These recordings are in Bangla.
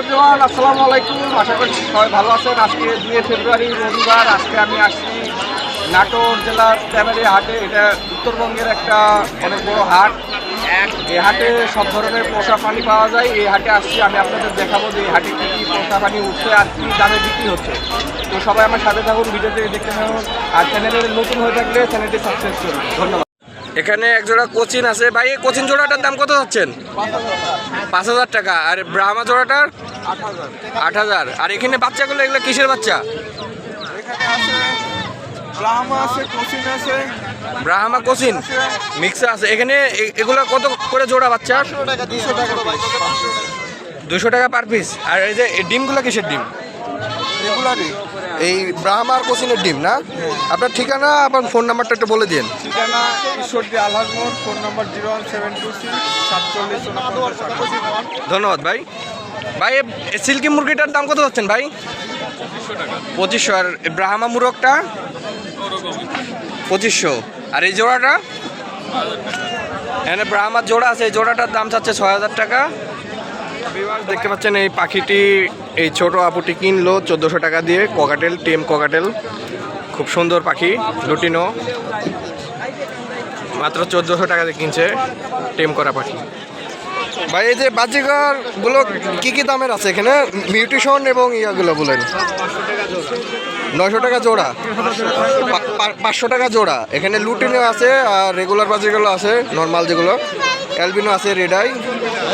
এভরিওয়ান আসসালামু আলাইকুম আশা করি সবাই ভালো আছেন। আজকে দুই ফেব্রুয়ারি, রবিবার। আজকে আমি আসছি নাটোর জেলার ফ্যামিলি হাটে। এটা উত্তরবঙ্গের একটা অনেক বড় হাট। এই হাটে সব ধরনের পোষা পানি পাওয়া যায়। এই হাটে আসছি, আমি আপনাদের দেখাবো যে এই হাটে কী কী পোষা পানি উঠছে আর কী দামে বিক্রি হচ্ছে। তো সবাই আমার সাথে থাকুন ভিডিওতে দেখতে থাকুন। আর চ্যানেলে নতুন হয়ে থাকলে চ্যানেলটি সাবস্ক্রাইব করুন। ধন্যবাদ। এখানে এক জোড়া কোচিন আছে। ভাই এই কোচিন জোড়াটার দাম কত যাচ্ছেন? পাঁচ হাজার টাকা। আর ব্রাহ্মা জোড়াটার আট হাজার। আর এখানে বাচ্চাগুলো এগুলো কিসের বাচ্চা? এখানে ব্রাহ্মা আছে কোচিন আছে। ব্রাহ্মা কোচিন? মিক্স আছে। এখানে এ- এগুলো কত করে জোড়া বাচ্চা দুশো টাকা দুশো টাকা পার পিস। আর এই যে ডিমগুলো কিসের ডিম? রেগুলারই। এই ব্রাহ্মা আর কোচিনের ডিম না? আপনার ঠিকানা আপনার ফোন নাম্বারটা একটু বলে দিন। ঠিকানা ঈশ্বরদী আলহাজ মোড় phone number zero one seven two six সাতচল্লিশ ধন্যবাদ ভাই। ভাই সিল্কি মুরগিটার দাম কত হচ্ছেন ভাই? পঁচিশশো আর ব্রাহ্মা মুরগটা? পঁচিশশো। আর এই জোড়াটা? এখানে ব্রাহ্মার জোড়া আছে এই জোড়াটার দাম চাচ্ছে ছয় হাজার টাকা। দেখতে পাচ্ছেন এই পাখিটি, এই ছোট আপুটি কিনলো চোদ্দোশো টাকা দিয়ে, ককাটেল, টেম ককাটেল। খুব সুন্দর পাখি, লুটিনো। মাত্র চোদ্দোশো টাকা দিয়ে কিনছে টেম করা পাখি। ভাই, এই যে বাজিগারগুলো কি কি দামের আছে এখানে? মিউটেশন এবং ইয়াগুলো বলেন। নয়শো টাকা জোড়া। পাঁচশো টাকা জোড়া। এখানে লুটিনো আছে আর রেগুলার বাজিগুলো আছে নর্মাল যেগুলো। অ্যালবিনো আছে রেডাই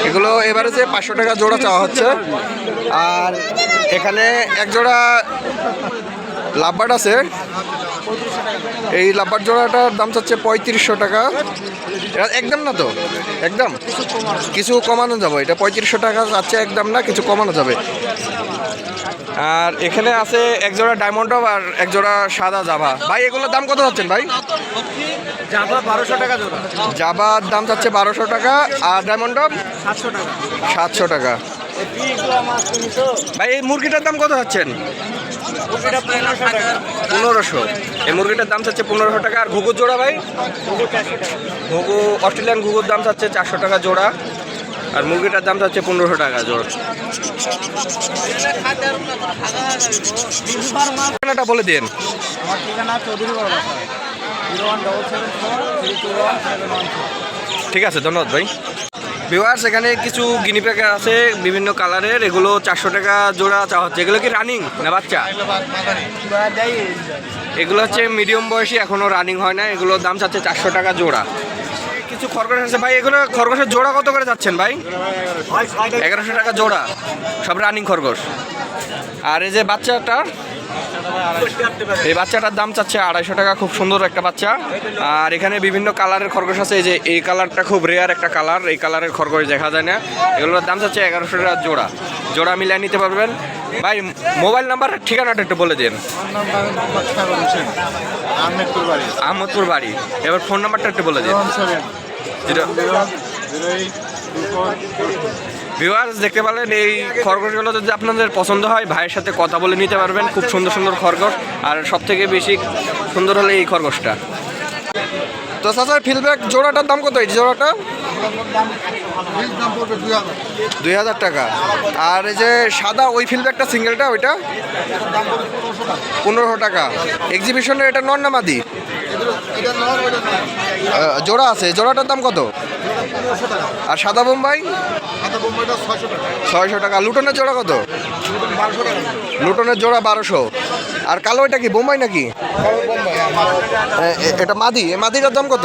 এগুলো এবারে যে পাঁচশো টাকা জোড়া চাওয়া হচ্ছে। আর এখানে এক জোড়া লাভবার্ড আছে। এই লাভবার জোড়াটার দাম চাচ্ছে পঁয়ত্রিশশো টাকা। একদম না তো? একদম? কিছু কমানো যাবে, এটা পঁয়ত্রিশশো টাকা চাচ্ছে একদম না, কিছু কমানো যাবে? আর এখানে আছে এক জোড়া ডায়মন্ড আর এক জোড়া সাদা জাভা। ভাই এগুলোর দাম কত যাচ্ছেন ভাই? বারোশো টাকা জোড়া। জাবার দাম চাচ্ছে বারোশো টাকা আর ডায়মন্ড সাতশো টাকা। সাতশো টাকা। ভাই এই মুরগিটার দাম কত যাচ্ছেন? পনেরোশো এই মুরগিটার দাম চাচ্ছে পনেরোশো টাকা। আর ঘুঘুর জোড়া ভাই? ঘুঘু অস্ট্রেলিয়ান ঘুঘুর দাম চাচ্ছে চারশো টাকা জোড়া। আর মুরগিটার দাম চাচ্ছে পনেরোশো টাকা জোড়া। ঠিকানাটা বলে দিন। জিরো ঠিক আছে ধন্যবাদ ভাই। ভিউয়ার্স এখানে কিছু গিনি প্যাকেট আছে বিভিন্ন কালারের এগুলো চারশো টাকা জোড়া চাওয়া হচ্ছে। এগুলো কি রানিং না বাচ্চা? এগুলো হচ্ছে মিডিয়াম বয়সী এখনও রানিং হয় না। এগুলোর দাম চাচ্ছে চারশো টাকা জোড়া। কিছু খরগোশ আছে? ভাই এগুলো খরগোশের জোড়া কত করে যাচ্ছেন ভাই? এগারোশো টাকা জোড়া সব রানিং খরগোশ আর এই যে বাচ্চাটা এই বাচ্চাটার দাম চাচ্ছে আড়াইশো টাকা খুব সুন্দর একটা বাচ্চা। আর এখানে বিভিন্ন কালারের খরগোশ আছে এই যে এই কালারটা খুব রেয়ার একটা কালার এই কালারের খরগোশ দেখা যায় না। এগুলোর দাম চাচ্ছে এগারোশো টাকা জোড়া। জোড়া মিলিয়ে নিতে পারবেন। ভাই মোবাইল নাম্বার ঠিকানাটা একটু বলে দিন। আহমদপুর বাড়ি। এবার ফোন নাম্বারটা একটু বলে দিন। ভিউয়ার্স দেখতে পেলেন এই খরগোশগুলো যদি আপনাদের পছন্দ হয়, ভাইয়ের সাথে কথা বলে নিতে পারবেন, খুব সুন্দর সুন্দর খরগোশ আর সব থেকে বেশি সুন্দর হলে এই খরগোশটা তো চাচা ফিলব্যাক জোড়াটার দাম কত এই জোড়াটা? দুই হাজার টাকা। আর এই যে সাদা ওই ফিলব্যাকটা সিঙ্গেলটা ওইটা? পনেরোশো টাকা। এক্সিবিশনের এটা নন নামাদি জোড়া আছে জোড়াটার দাম কত? আর সাদা বোম্বাই? ছয়শো টাকা। লুটনের জোড়া কত? লুটনের জোড়া বারোশো। আর কালো এটা কি, বোম্বাই নাকি? এটা মাদি। মাদিটার দাম কত?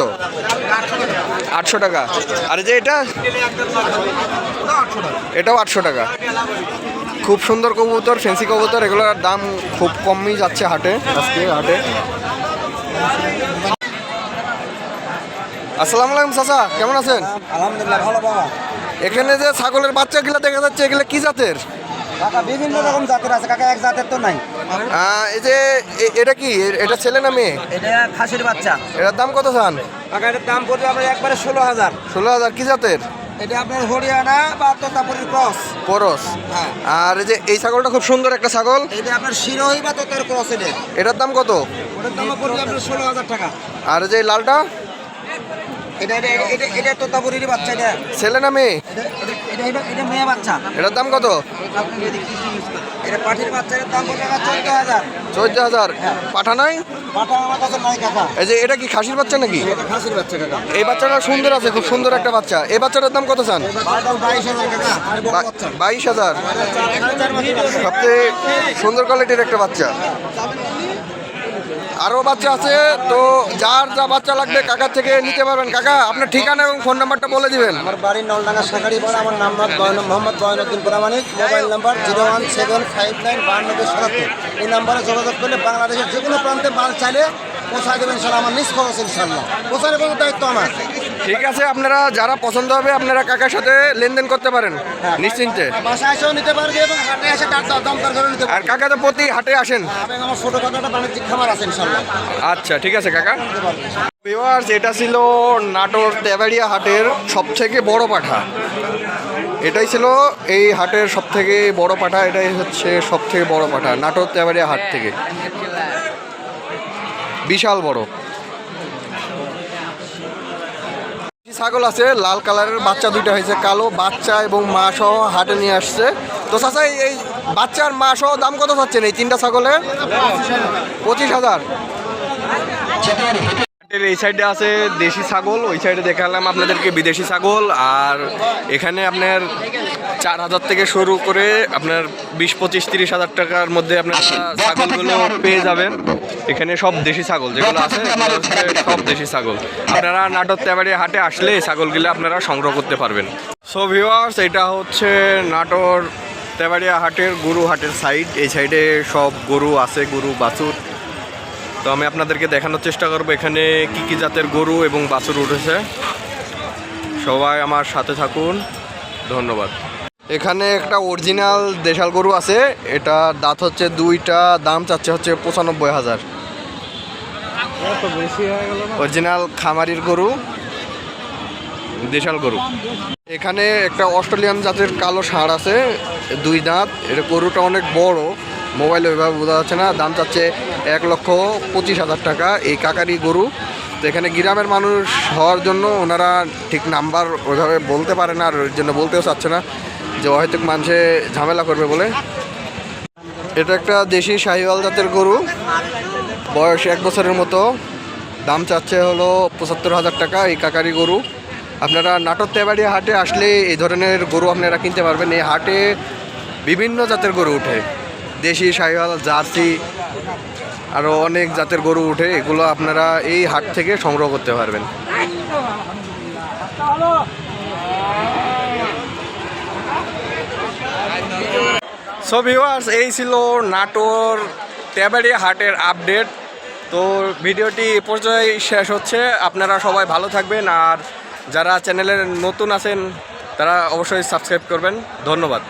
আটশো টাকা। আর যে এটা? এটাও আটশো টাকা। খুব সুন্দর কবুতর ফেন্সি কবুতর, এগুলোর দাম খুব কমই যাচ্ছে হাটে, আজকে হাটে। আসসালামু আলাইকুম চাচা কেমন আছেন? আলহামদুলিল্লাহ ভালো বাবা। এখানে যে ছাগলের বাচ্চাগুলো দেখা যাচ্ছে এগুলো কি জাতের? কাকা বিভিন্ন রকম জাতের আছে কাকা এক জাতের তো নাই। এই যে এটা কি? এটা ছেলে না মেয়ে? এটা খাসির বাচ্চা। এটার দাম কত চান? কাকা এটার দাম পড়বে আপনার একবারে ষোলো হাজার। ষোলো হাজার কি জাতের? এটা আপনার হরিয়ানা বা তোতাপুরির ক্রস। করস। হ্যাঁ। আর এই যে এই ছাগলটা খুব সুন্দর একটা ছাগল। এটা আপনার শিরোহী বা তোতার ক্রস এটা। এটার দাম কত? ওটার দাম পড়বে আপনার ষোলো হাজার টাকা। আর যে লালটা? এটা এটা এটা এটা তোতাপুরির বাচ্চা এটা। ছেলে না মেয়ে? এটা এটা এটা এটা মেয়ে বাচ্চা। এটার দাম কত? এটা পাঠির বাচ্চার দাম কত টাকা চোদ্দ হাজার। চোদ্দ হাজার? পাঠা নাই? পাঠা আমার কাছে নাই কাকা। এই যে এটা কি খাসির বাচ্চা নাকি? এটা খাসির বাচ্চা কাকা। এই বাচ্চাটা সুন্দর আছে খুব সুন্দর একটা বাচ্চা। এই বাচ্চাটার দাম কত চান? বাইশ হাজার সবচেয়ে সুন্দর কোয়ালিটির একটা বাচ্চা। আরও বাচ্চা আছে, তো যার যা বাচ্চা লাগবে কাকার থেকে নিতে পারবেন। কাকা, আপনার ঠিকানা এবং ফোন নাম্বারটা বলে দিবেন। আমার বাড়ি নলডাঙ্গা শাখারি পাড়া, আমার নাম Mohammad Boynuddin Pramanik. Mobile number zero one seven five nine বাহান্নব্বই সাতাত্তর। এই নাম্বারে যোগাযোগ করলে বাংলাদেশের যে কোনো প্রান্তে মাল চাইলে পৌঁছায় দেবেন ইনশাল্লাহ আমার নিজ খরচ ইনশাল্লাহ পৌঁছানোর কোনো দায়িত্ব আমার। ঠিক আছে আপনারা যারা পছন্দ হবে আপনারা কাকার সাথে লেনদেন করতে পারেন নিশ্চিন্তে। বাসায় এসেও নিতে পারবে এবং হাটে এসে তার দাম করে নিতে আর কাকা তো প্রতি হাটে আসেন। এবং আমার ছোটোখাটো একটা বাণিজ্যিক খামার আছে ইনশাল্লাহ আচ্ছা ঠিক আছে কাকা। এটা ছিল নাটোর তেবাড়িয়া হাটের সব থেকে বড় পাঠা। এটাই ছিল এই হাটের সব থেকে বড় পাঠা এটাই হচ্ছে সব থেকে বড় পাঠা নাটোর তেবাড়িয়া হাট থেকে। বিশাল বড়। ছাগল আছে, লাল কালারের বাচ্চা দুইটা হয়েছে, কালো বাচ্চা এবং মা সহ হাটে নিয়ে আসছে। তো চাচা, এই- বাচ্চার মা সহ দাম কত চাচ্ছেন এই তিনটা ছাগলের? পঁচিশ হাজার। হাটের এই সাইডে আছে দেশি ছাগল ওই সাইডে দেখালাম আপনাদেরকে বিদেশি ছাগল। আর এখানে আপনার চার হাজার থেকে শুরু করে আপনার বিশ পঁচিশ তিরিশ হাজার টাকার মধ্যে আপনার ছাগলগুলো পেয়ে যাবেন। এখানে সব দেশি ছাগল যেগুলো আছে সব দেশি ছাগল। আপনারা নাটক তেবাড়ি হাটে আসলে এই ছাগলগুলো আপনারা সংগ্রহ করতে পারবেন। সো ভিওয়ার্স এটা হচ্ছে নাটোর তেবাড়িয়া হাটের গরু হাটের সাইড এই সাইডে সব গরু আছে গরু বাছুর। তো আমি আপনাদেরকে দেখানোর চেষ্টা করব এখানে কি কি জাতের গরু এবং বাছুর উঠেছে। সবাই আমার সাথে থাকুন। ধন্যবাদ। এখানে একটা অরিজিনাল দেশাল গরু আছে। এটা দাঁত হচ্ছে দুইটা, দাম চাচ্ছে হচ্ছে পঁচানব্বই হাজার। অরিজিনাল খামারির গরু, দেশাল গরু। এখানে একটা অস্ট্রেলিয়ান জাতের কালো ষাঁড় আছে, দুই দাঁত। এটা গরুটা অনেক বড়, মোবাইলে ওইভাবে বোঝা যাচ্ছে না। দাম চাচ্ছে এক লক্ষ পঁচিশ হাজার টাকা এই কাকারি গরু। তো এখানে গ্রামের মানুষ হওয়ার জন্য ওনারা ঠিক নাম্বার ওইভাবে বলতে পারে না আর ওই জন্য বলতেও চাচ্ছে না যে হয়তো মানুষে ঝামেলা করবে বলে। এটা একটা দেশি শাহিওয়াল জাতের গরু। বয়স এক বছরের মতো। দাম চাচ্ছে হলো পঁচাত্তর হাজার টাকা এই কাকারি গরু। আপনারা নাটক তেবাড়িয়া হাটে আসলে এই ধরনের গরু আপনারা কিনতে পারবেন। এই হাটে বিভিন্ন জাতের গরু উঠে দেশি শাহিওয়াল, জার্সি আরও অনেক জাতের গরু উঠে, এগুলো আপনারা এই হাট থেকে সংগ্রহ করতে পারবেন। সো ভিউয়ার্স এই ছিল নাটোর তেবাড়িয়া হাটের আপডেট। তো ভিডিওটি এ পর্যায়ে শেষ হচ্ছে। আপনারা সবাই ভালো থাকবেন আর যারা চ্যানেলের নতুন আছেন, তারা অবশ্যই সাবস্ক্রাইব করবেন। ধন্যবাদ।